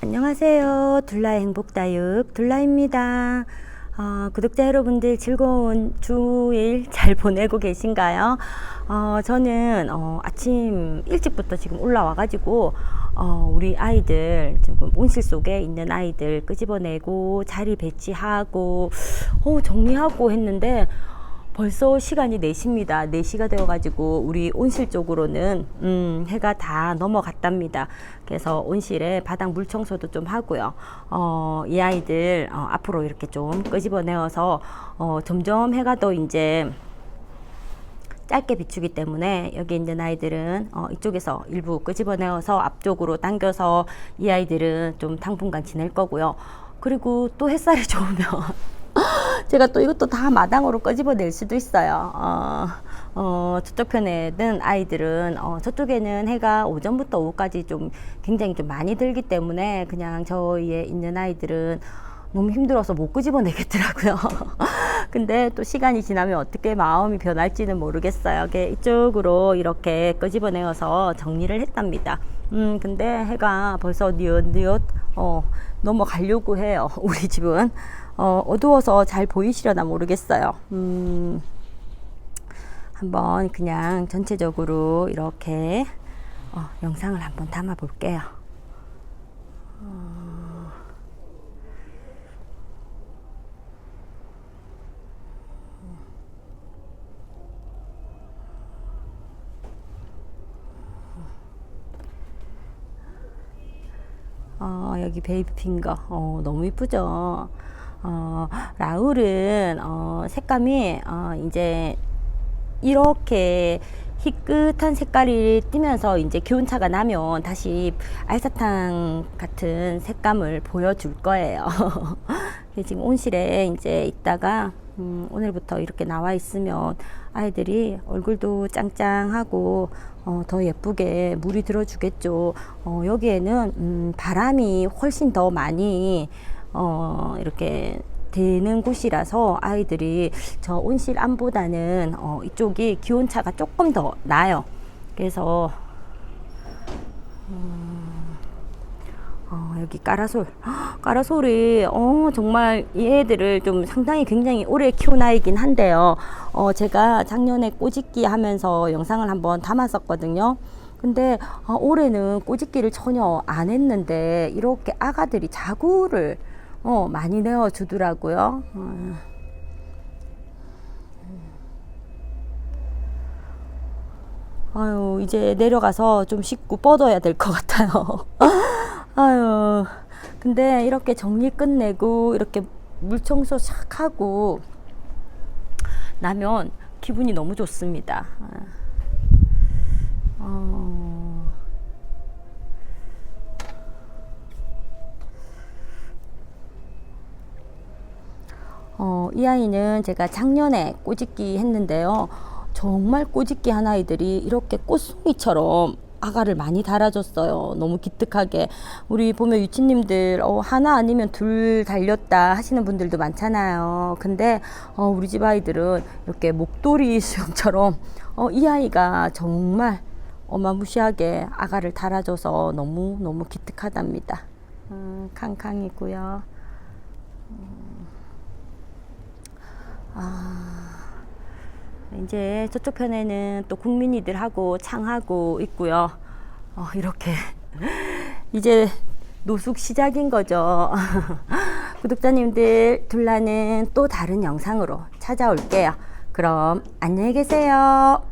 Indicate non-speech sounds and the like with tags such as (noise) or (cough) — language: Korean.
안녕하세요. 둘라의 행복다육 둘라입니다. 어, 구독자 여러분들 즐거운 주일 잘 보내고 계신가요? 어, 저는 어, 아침 일찍부터 지금 올라와가지고 어, 우리 아이들 지금 온실 속에 있는 아이들 끄집어내고 자리 배치하고 어, 정리하고 했는데 벌써 시간이 4시입니다. 4시가 되어가지고 우리 온실 쪽으로는 음, 해가 다 넘어갔답니다. 그래서 온실에 바닥 물 청소도 좀 하고요. 어, 이 아이들 어, 앞으로 이렇게 좀 끄집어내어서 어, 점점 해가 더 이제 짧게 비추기 때문에 여기 있는 아이들은 어, 이쪽에서 일부 끄집어내어서 앞쪽으로 당겨서 이 아이들은 좀 당분간 지낼 거고요. 그리고 또 햇살이 (laughs) 좋으면 제가 또 이것도 다 마당으로 끄집어낼 수도 있어요. 어, 어, 저쪽 편에는 아이들은 어, 저쪽에는 해가 오전부터 오후까지 좀 굉장히 좀 많이 들기 때문에 그냥 저희에 있는 아이들은 너무 힘들어서 못 끄집어내겠더라고요. (laughs) 근데 또 시간이 지나면 어떻게 마음이 변할지는 모르겠어요. 이쪽으로 이렇게 끄집어내어서 정리를 했답니다. 음, 근데 해가 벌써 뉘엿뉘엿 어, 넘어가려고 해요. (laughs) 우리 집은. 어, 어두워서 잘 보이시려나 모르겠어요. 음, 한번 그냥 전체적으로 이렇게 어, 영상을 한번 담아 볼게요. 어, 여기 베이비 핑거. 어, 너무 이쁘죠? 어, 라울은, 어, 색감이, 어, 이제, 이렇게 희끗한 색깔이 띄면서 이제 기온차가 나면 다시 알사탕 같은 색감을 보여줄 거예요. (laughs) 지금 온실에 이제 있다가, 음, 오늘부터 이렇게 나와 있으면 아이들이 얼굴도 짱짱하고 어, 더 예쁘게 물이 들어주겠죠. 어, 여기에는 음, 바람이 훨씬 더 많이 어, 이렇게 되는 곳이라서 아이들이 저 온실 안보다는 어, 이쪽이 기온차가 조금 더 나요. 그래서 어, 여기 까라솔. 헉, (gasps) 까라솔이, 어, 정말 이 애들을 좀 상당히 굉장히 오래 키운 아이긴 한데요. 어, 제가 작년에 꼬집기 하면서 영상을 한번 담았었거든요. 근데 어, 올해는 꼬집기를 전혀 안 했는데 이렇게 아가들이 자구를 어, 많이 내어 주더라고요. 어. 아유, 이제 내려가서 좀 씻고 뻗어야 될 것 같아요. (laughs) 아유, 근데 이렇게 정리 끝내고 이렇게 물 청소 샥 하고 나면 기분이 너무 좋습니다. 어, 어, 이 아이는 제가 작년에 꼬집기 했는데요. 정말 꼬집기 한 아이들이 이렇게 꽃송이처럼 아가를 많이 달아줬어요. 너무 기특하게. 우리 보면 유치님들, 어, 하나 아니면 둘 달렸다 하시는 분들도 많잖아요. 근데, 어, 우리 집 아이들은 이렇게 목도리 (laughs) 수영처럼, 어, 이 아이가 정말 어마무시하게 아가를 달아줘서 너무, 너무 기특하답니다. 음, 캉캉이고요. 이제 저쪽 편에는 또 국민이들하고 창하고 있고요. 어, 이렇게 (laughs) 이제 노숙 시작인 거죠. (laughs) 구독자님들 둘라는 또 다른 영상으로 찾아올게요. 그럼 안녕히 계세요.